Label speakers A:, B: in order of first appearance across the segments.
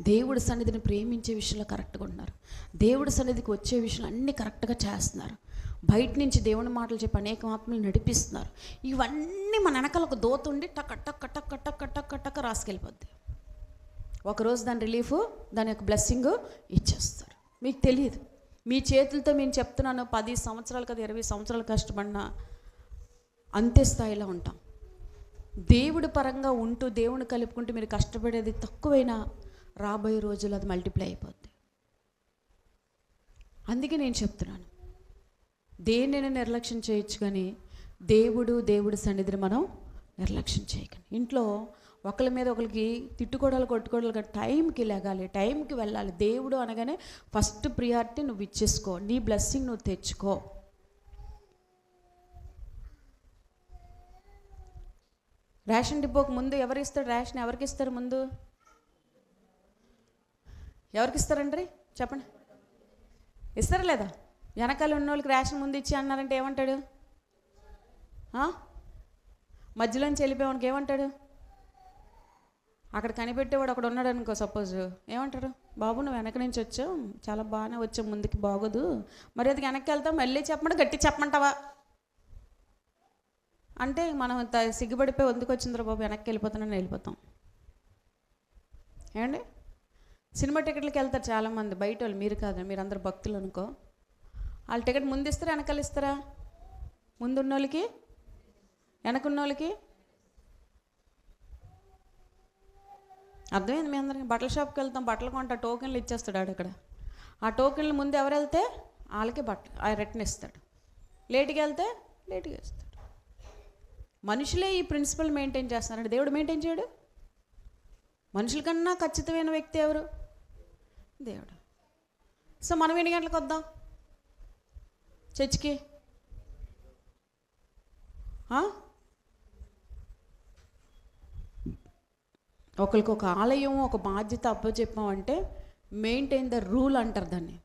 A: దేవుడి సన్నిధిని ప్రేమించే విషయంలో కరెక్ట్గా ఉంటున్నారు దేవుడి సన్నిధికి వచ్చే విషయంలో అన్నీ కరెక్ట్గా చేస్తున్నారు. బయట నుంచి దేవుని మాటలు చెప్పి అనేక ఆత్మలు నడిపిస్తున్నారు. ఇవన్నీ మన వెనకాల ఒక దోత ఉండి టక్ టక్ టక్ టక్ టక్ టక్ రాసుకెళ్ళిపోద్ది. ఒకరోజు దాని రిలీఫ్ దాని యొక్క బ్లెస్సింగ్ ఇచ్చేస్తారు. మీకు తెలియదు. మీ చేతులతో నేను చెప్తున్నాను పది సంవత్సరాలు కదా ఇరవై సంవత్సరాలు కష్టపడినా అంతే స్థాయిలో ఉంటాం. దేవుడి పరంగా ఉంటూ దేవుని కలుపుకుంటూ మీరు కష్టపడేది తక్కువైనా రాబోయే రోజులు అది మల్టిప్లై అయిపోద్ది. అందుకే నేను చెప్తున్నాను. దేన్నైనా నిర్లక్ష్యం చేయొచ్చు కానీ దేవుడు దేవుడి సన్నిధిని మనం నిర్లక్ష్యం చేయకండి ఇంట్లో ఒకరి మీద ఒకరికి తిట్టుకోడలు కొట్టుకోడలు టైంకి లెగాలి టైంకి వెళ్ళాలి. దేవుడు అనగానే ఫస్ట్ ప్రియారిటీ నువ్వు ఇచ్చేసుకో. నీ బ్లెస్సింగ్ నువ్వు తెచ్చుకో. రేషన్ డిపోకు ముందు ఎవరు ఇస్తారు? రేషన్ ఎవరికి ఇస్తారు ముందు? ఎవరికి ఇస్తారండి చెప్పండి. ఇస్తారా లేదా? వెనకాల ఉన్న వాళ్ళకి రేషన్ ముందు ఇచ్చి అన్నారంటే ఏమంటాడు? మధ్యలోంచి వెళ్ళిపోయేవానికి ఏమంటాడు? అక్కడ కనిపెట్టేవాడు అక్కడ ఉన్నాడు అనుకో సపోజ్ ఏమంటాడు బాబు నువ్వు వెనక నుంచి వచ్చావు. చాలా బాగానే వచ్చావు. ముందుకి బాగోదు. మరి అది వెనక్కి వెళ్తాం మళ్ళీ చెప్పమంటే గట్టి చెప్పమంటావా? అంటే మనం సిగ్గుపడిపోయి వందుకు వచ్చిందిరా బాబు? వెనక్కి వెళ్ళిపోతానని వెళ్ళిపోతాం. ఏమండి? సినిమా టికెట్లకి వెళ్తారు చాలామంది బయట వాళ్ళు మీరు కాదు మీరు అందరు భక్తులు అనుకో. వాళ్ళు టికెట్ ముందు ఇస్తారా వెనకాల ఇస్తారా ముందున్న వాళ్ళకి వెనకున్న వాళ్ళకి అర్థమైంది మీ అందరికి? బట్టల షాప్కి వెళ్తాం బట్టలు కొంటా టోకెన్లు ఇచ్చేస్తాడు ఆడు ఆ టోకెన్లు ముందు ఎవరు వెళ్తే వాళ్ళకి బట్టలు ఆ రిటర్న్ ఇస్తాడు. లేటుగా వెళ్తే లేట్గా ఇస్తాడు. మనుషులే ఈ ప్రిన్సిపల్ మెయింటైన్ చేస్తున్నారంటే దేవుడు మెయింటైన్ చేయడు. మనుషుల కన్నా ఖచ్చితమైన వ్యక్తి ఎవరు? దేవుడు. సో మనం ఎన్ని గంటలకు వద్దాం? చర్చికి? ఒకరికి ఒక ఆలయం ఒక బాధ్యత అప్పచెప్పామంటే మెయింటైన్ ద రూల్ అంటారు దాన్ని.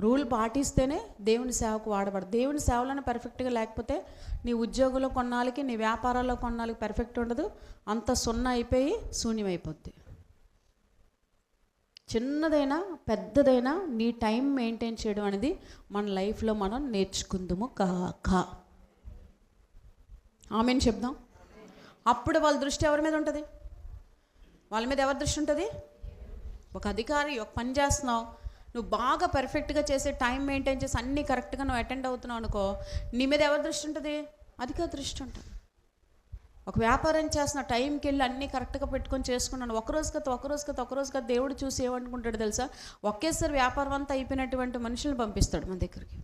A: రూల్ పాటిస్తేనే దేవుని సేవకు వాడబడదు దేవుని సేవలోనే పర్ఫెక్ట్గా లేకపోతే నీ ఉద్యోగంలో కొన్నాళ్ళకి నీ వ్యాపారాల్లో కొన్నాళ్ళకి పర్ఫెక్ట్ ఉండదు. అంత సున్నా అయిపోయి శూన్యమైపోద్ది. చిన్నదైనా పెద్దదైనా నీ టైం మెయింటైన్ చేయడం అనేది మన లైఫ్లో మనం నేర్చుకుందాము కాక. ఆమెను చెప్దాం. అప్పుడు వాళ్ళ దృష్టి ఎవరి మీద ఉంటుంది? వాళ్ళ మీద ఎవరి దృష్టి ఉంటుంది? ఒక అధికారి ఒక పని చేస్తున్నావు. నువ్వు బాగా పర్ఫెక్ట్గా చేసే టైం మెయింటైన్ చేసి అన్నీ కరెక్ట్గా నువ్వు అటెండ్ అవుతున్నావు అనుకో నీ మీద ఎవరి దృష్టి ఉంటుంది? అధికారి దృష్టి ఉంటుంది. ఒక వ్యాపారం చేస్తున్న టైంకి వెళ్ళి అన్నీ కరెక్ట్గా పెట్టుకొని చేసుకున్నాను. ఒక రోజు కదా ఒక రోజు కదా ఒక రోజు కదా దేవుడు చూసి ఏమనుకుంటాడు తెలుసా? ఒకేసారి వ్యాపారం అంతా అయిపోయినటువంటి మనుషులను పంపిస్తాడు మన దగ్గరికి.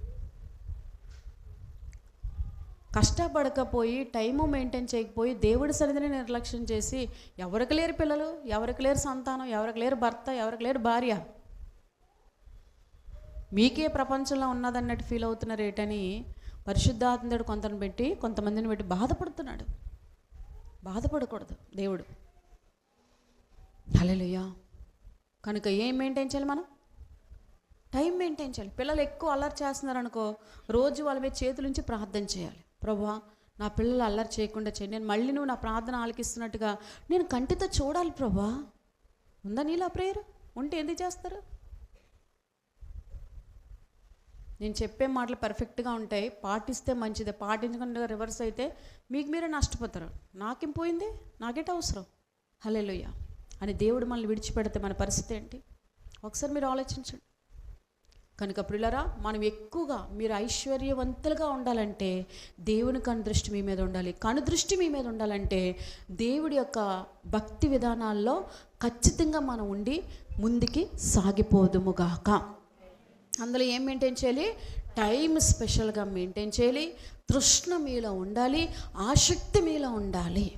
A: కష్టపడకపోయి టైము మెయింటైన్ చేయకపోయి దేవుడి సన్నిధిని నిర్లక్ష్యం చేసి ఎవరికి లేరు పిల్లలు ఎవరికి లేరు సంతానం ఎవరికి లేరు భర్త ఎవరికి లేరు భార్య? మీకే ప్రపంచంలో ఉన్నదన్నట్టు ఫీల్ అవుతున్నారు ఏంటని పరిశుద్ధాత్మడు కొంతని పెట్టి కొంతమందిని పెట్టి బాధపడుతున్నాడు. బాధపడకూడదు దేవుడు. హల్లెలూయా. కనుక ఏం మెయింటైన్ చేయాలి మనం? టైం మెయింటైన్ చేయాలి. పిల్లలు ఎక్కువ అల్లరి చేస్తున్నారు అనుకో రోజు వాళ్ళ మీద చేతులుంచి ప్రార్థన చేయాలి. ప్రభా నా పిల్లలు అల్లరి చేయకుండా చేయండి నేను మళ్ళీ నువ్వు నా ప్రార్థన ఆలకిస్తున్నట్టుగా నేను కంటితో చూడాలి ప్రభా ఉందా నీలా ప్రేయర్ ఉంటే ఎందుకు చేస్తారు? నేను చెప్పే మాటలు పర్ఫెక్ట్గా ఉంటాయి పాటిస్తే మంచిదే. పాటించకుండా రివర్స్ అయితే మీకు మీరే నష్టపోతారు. నాకేం పోయింది? నాకేట అవసరం. హలేలుయ్య అని దేవుడు మనల్ని విడిచిపెడితే మన పరిస్థితి ఏంటి? ఒకసారి మీరు ఆలోచించండి. కనుక ప్రిలరా మనం ఎక్కువగా మీరు ఐశ్వర్యవంతులుగా ఉండాలంటే దేవుని కను దృష్టి మీ మీద ఉండాలి. కను దృష్టి మీ మీద ఉండాలంటే దేవుడి యొక్క భక్తి విధానాల్లో ఖచ్చితంగా మనం ఉండి ముందుకి సాగిపోదుముగాక అందులో ఏం మెయింటైన్ చేయాలి? టైం స్పెషల్గా మెయింటైన్ చేయాలి. తృష్ణ మీలో ఉండాలి. ఆసక్తి మీలో ఉండాలి.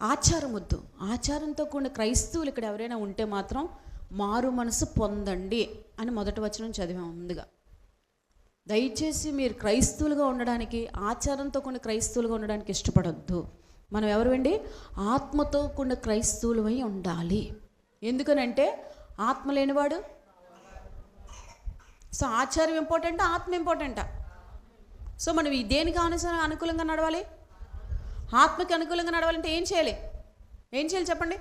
A: ఆచారం వద్దు. ఆచారంతో కూడిన క్రైస్తవులు ఇక్కడ ఎవరైనా ఉంటే మాత్రం మారు మనసు పొందండి అని మొదటి వచనం చదివాము ముందుగా. దయచేసి మీరు క్రైస్తవులుగా ఉండడానికి ఆచారంతో కొన్ని క్రైస్తవులుగా ఉండడానికి ఇష్టపడొద్దు. మనం ఎవరు ఆత్మతో కూడిన క్రైస్తవులమై ఉండాలి. ఎందుకనంటే ఆత్మ లేనివాడు సో ఆచార్యం ఇంపార్టెంటా ఆత్మ ఇంపార్టెంటా? సో మనం ఈ దేనికి అనుస అనుకూలంగా నడవాలి? ఆత్మకి అనుకూలంగా నడవాలంటే ఏం చేయాలి? ఏం చేయాలి చెప్పండి?